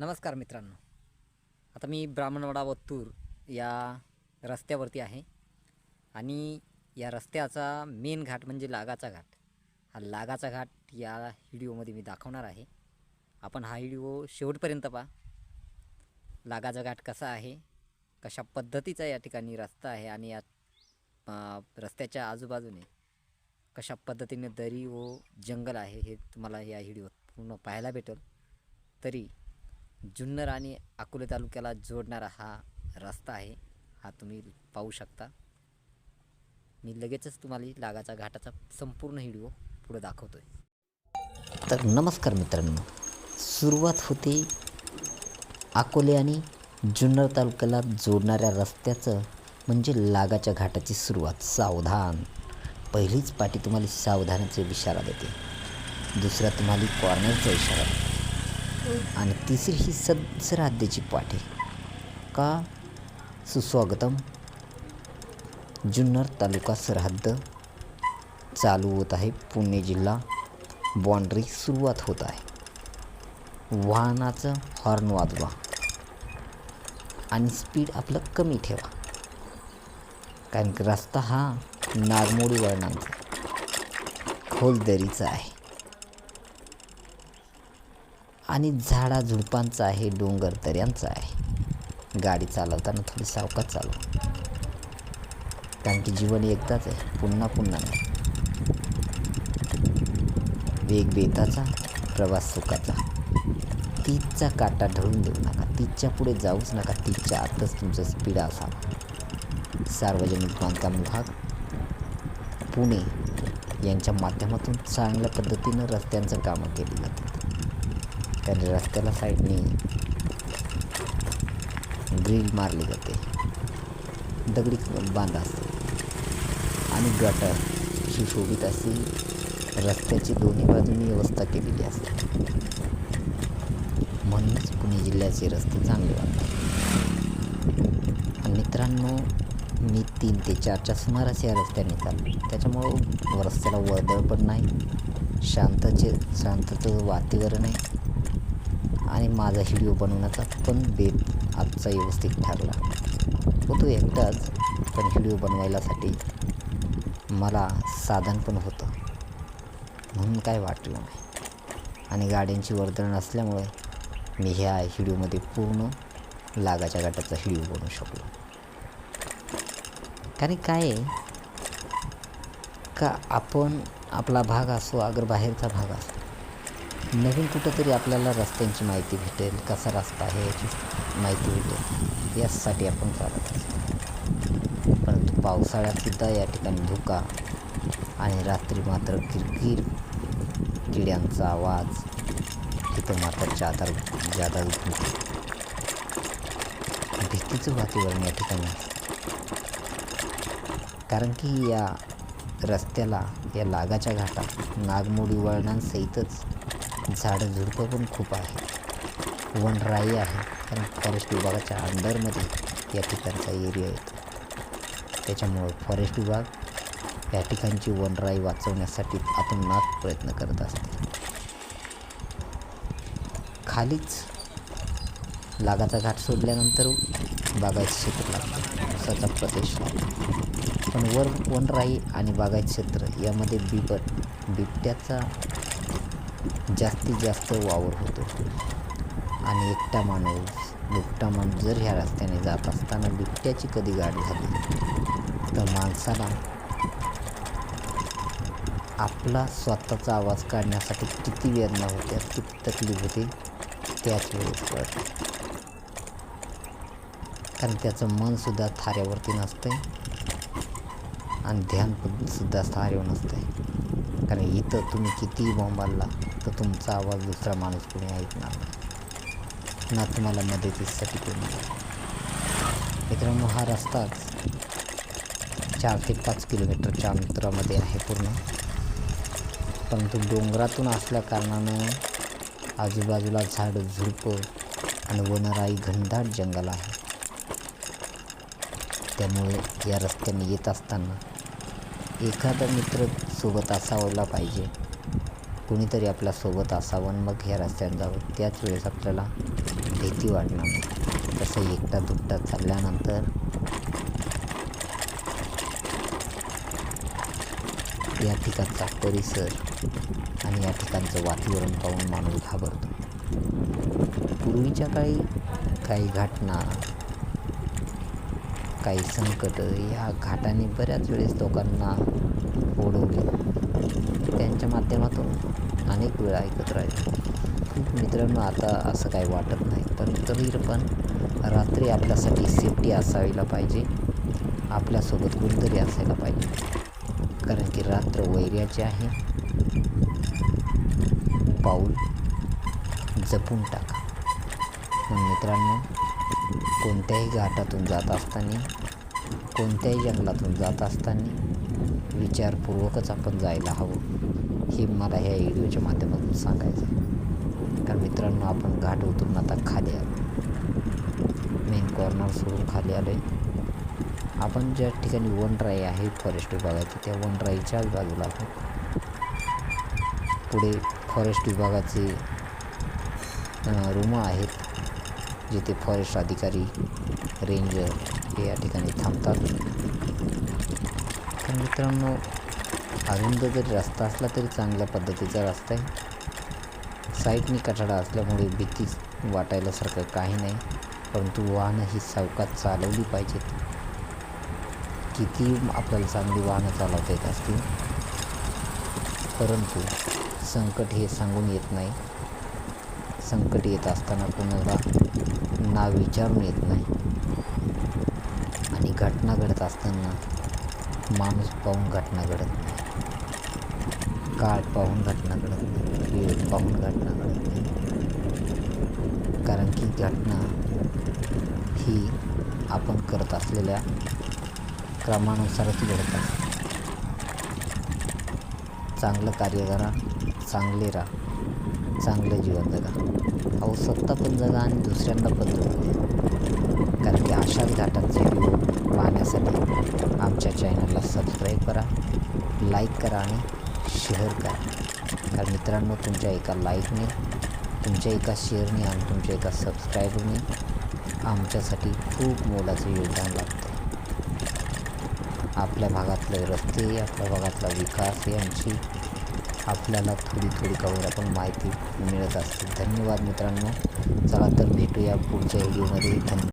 नमस्कार मित्रांनो. आता मी ब्राह्मणवाडा वत्तूर या रस्त्यावरती आहे आणि या रस्त्याचा मेन घाट म्हणजे लागाचा घाट. हा लागाचा घाट या व्हिडिओमध्ये मी दाखवणार आहे. आपण हा व्हिडिओ शेवटपर्यंत पहा. लागाचा घाट कसा आहे कशा पद्धतीचा या ठिकाणी रस्ता आहे आणि या रस्त्याच्या आजूबाजूने कशा पद्धतीने दरी व जंगल आहे हे तुम्हाला या व्हिडिओत पूर्ण पाहायला भेटेल. तरी जुन्नर आणि अकोले तालुक्याला जोडणारा हा रस्ता आहे. हा तुम्ही पाहू शकता. मी लगेचच तुम्हाला लागाचा घाटाचा संपूर्ण व्हिडिओ पुढे दाखवतोय. तर नमस्कार मित्रांनो. सुरुवात होते अकोले आणि जुन्नर तालुक्याला जोडणाऱ्या रस्त्याचं म्हणजे लागाच्या घाटाची सुरुवात. सावधान. पहिलीच पाटी तुम्हाला सावधानाचा इशारा देते. दुसरा तुम्हाला कॉर्नरचा इशारा देते. आणि तिसरी ही सद्सराध्याची पाठी का? सुस्वागतम. जुन्नर तालुका सरहद्द चालू होत आहे पुणे जिल्हा. बाँड्री सुरुवात होत आहे. वाहनाचं हॉर्न वाजवा. आणि स्पीड आपलं कमी ठेवा. कारण की रस्ता हा नागमोडी वळणांचा. खोल दरीचा आहे. आणि झाडाझुडपांचा आहे डोंगर दऱ्यांचा आहे. गाडी चालवताना थोडी सावकाश चालव. कारण की जीवन एकदाच आहे पुन्हा पुन्हा नाही. वेग बेताचा प्रवास सुखाचा. तीसचा काटा ढळून देऊ नका. तीसच्या पुढे जाऊच नका. तीसच्या आतच तुमचं स्पीड असावं. सार्वजनिक बांधकाम विभाग पुणे यांच्या माध्यमातून चांगल्या पद्धतीनं रस्त्यांचं कामं केली जातात. तर रस्त्याला साईडने ग्रिल मारली जाते. दगडी बांधा असते. आणि गटर सुशोभित अशी रस्त्याची दोन्ही बाजूनी व्यवस्था केलेली असते. म्हणूनच पुणे जिल्ह्याचे रस्ते चांगले वाटतात आणि मित्रांनो मी तीन ते चारच्या सुमारास या रस्त्याने चाललो त्याच्यामुळं रस्त्याला वर्दळ पण नाही. शांतचे शांतचं वातावरण आहे. आणि माझा व्हिडिओ बनवण्याचा पण बेत आजचा व्यवस्थित ठरला. होतो एकटाच पण व्हिडिओ बनवायलासाठी मला साधन पण होतं. म्हणून काय वाटलं नाही. आणि गाड्यांची वर्दळ नसल्यामुळे मी ह्या व्हिडिओमध्ये पूर्ण लागाच्या गाठाचा व्हिडिओ बनवू शकलो. कारण काय आहे? का आपण आपला भाग असो अगर बाहेरचा भाग असो नवीन कुठंतरी आपल्याला रस्त्यांची माहिती भेटेल कसा रस्ता आहे याची माहिती भेटेल. यासाठी आपण चालत असतो. परंतु पावसाळ्यातसुद्धा या ठिकाणी धुका आणि रात्री मात्र किरकिर किड्यांचा आवाज तिथं मात्र जादा जादा भीतीचं वातावरण या ठिकाणी कारण की या रस्त्याला या लागाच्या घाटात नागमोडी वळणांसहितच झाडं झुडपं पण खूप आहे वनराई आहे कारण फॉरेस्ट विभागाच्या अंडरमध्ये या ठिकाणचा एरिया येतो त्याच्यामुळं फॉरेस्ट विभाग या ठिकाणची वनराई वाचवण्यासाठी आपण प्रयत्न करत असते. खालीच लागाचा घाट सोडल्यानंतर बागायत क्षेत्र लागतं उसाचा प्रदेश लागतो. पण वर वनराई आणि बागायत क्षेत्र यामध्ये बिबट बिबट्याचा जास्तीत जास्त वावर होतो. आणि एकटा माणूस दुकटा माणूस जर ह्या रस्त्याने जात असताना बिबट्याची कधी गाठ झाली तर माणसाला आपला स्वतःचा आवाज काढण्यासाठी किती वेदना होत्या किती तकलीफ होते त्याच वेळेस कळतं. कारण त्याचं मनसुद्धा थाऱ्यावरती नसतंय. आणि ध्यान थाऱ्यावर नसतंय. कारण इथं तुम्ही कितीही बोंबाडला तर तुमचा आवाज दुसरा माणूस कोणी ऐकणार नाही. ना तुम्हाला मदतीसाठी कोणी मित्रांनो हा रस्ताच चार ते पाच किलोमीटरच्या अंतरामध्ये आहे पूर्ण. परंतु डोंगरातून असल्या कारणानं आजूबाजूला झाडं झुडपं आणि वनराई घनदाट जंगल आहे. त्यामुळे या रस्त्याने येत असताना एखादा मित्र सोबत असावला पाहिजे. कुणीतरी आपल्यासोबत असावं मग ह्या रस्त्यात जावं. त्याच वेळेस आपल्याला भीती वाटणार नाही. तसं एकटा दुकटा चालल्यानंतर या ठिकाणचा परिसर आणि या ठिकाणचं वातावरण पाहून माणूस घाबरतो. पूर्वीच्या काळी काही घटना काही संकट या घाटाने बऱ्याच वेळेस लोकांना ओढवले. त्यांच्या माध्यमातून अनेक वेळा ऐकत राहिले. खूप मित्रांनो आता असं काही वाटत नाही. पण तरी पण रात्री आपल्यासाठी सेफ्टी असायला पाहिजे. आपल्यासोबत कोणतरी असायला पाहिजे. कारण की रात्र वैर्याची आहे. पाऊल जपून टाका. मित्रांनो कोणत्याही घाटातून जात असताना कोणत्याही जंगलातून जात असताना विचारपूर्वकच आपण जायला हवं हे मला ह्या व्हिडिओच्या माध्यमातून सांगायचं आहे. कारण मित्रांनो आपण घाट उतरून आता खाली आलो. मेन कॉर्नर सोडून खाली आलो आहे आपण ज्या ठिकाणी वनराई आहे फॉरेस्ट विभागाची त्या वनराईच्याच बाजूला आहोत. पुढे फॉरेस्ट विभागाचे रूम आहेत. जिथे फॉरेस्ट अधिकारी रेंजर हे या ठिकाणी थांबतात. तर मित्रांनो अरुंद जरी रस्ता असला तरी चांगल्या पद्धतीचा रस्ता आहे. साईडनी कठाडा असल्यामुळे भीतीच वाटायलासारखं काही नाही परंतु वाहनं ही सावकात चालवली पाहिजेत. किती आपल्याला चांगली वाहनं चालवता येत असतील परंतु संकट हे सांगून येत नाही. संकट येत असताना कोणाला नाव विचारून येत नाही. आणि घटना घडत असताना माणूस पाहून घटना घडत नाही. काळ पाहून घटना घडत नाही. वेळ पाहून घटना घडत नाही. कारण की घटना ही आपण करत असलेल्या क्रमानुसारच घडत असते. चांगलं कार्य करा चांगले राहा. चांगलं जीवन जगा. अहो स्वतः पण जगा आणि दुसऱ्यांना पण जगू. द्या कारण की अशाच घाटांचे व्हिडिओ पाहण्यासाठी आमच्या चॅनलला सबस्क्राईब करा लाईक करा आणि शेअर करा. कारण मित्रांनो तुमच्या एका लाईकने तुमच्या एका शेअरने आणि तुमच्या एका सबस्क्राईबने आमच्यासाठी खूप मोलाचं योगदान लागतं आपल्या भागातले रस्ते आपल्या भागातला विकास यांची आपल्याला थोडी थोडी कवर आपण माहिती मिळत असते. धन्यवाद मित्रांनो. चला तर भेटूया पुढच्या व्हिडिओमध्ये. धन्यवाद.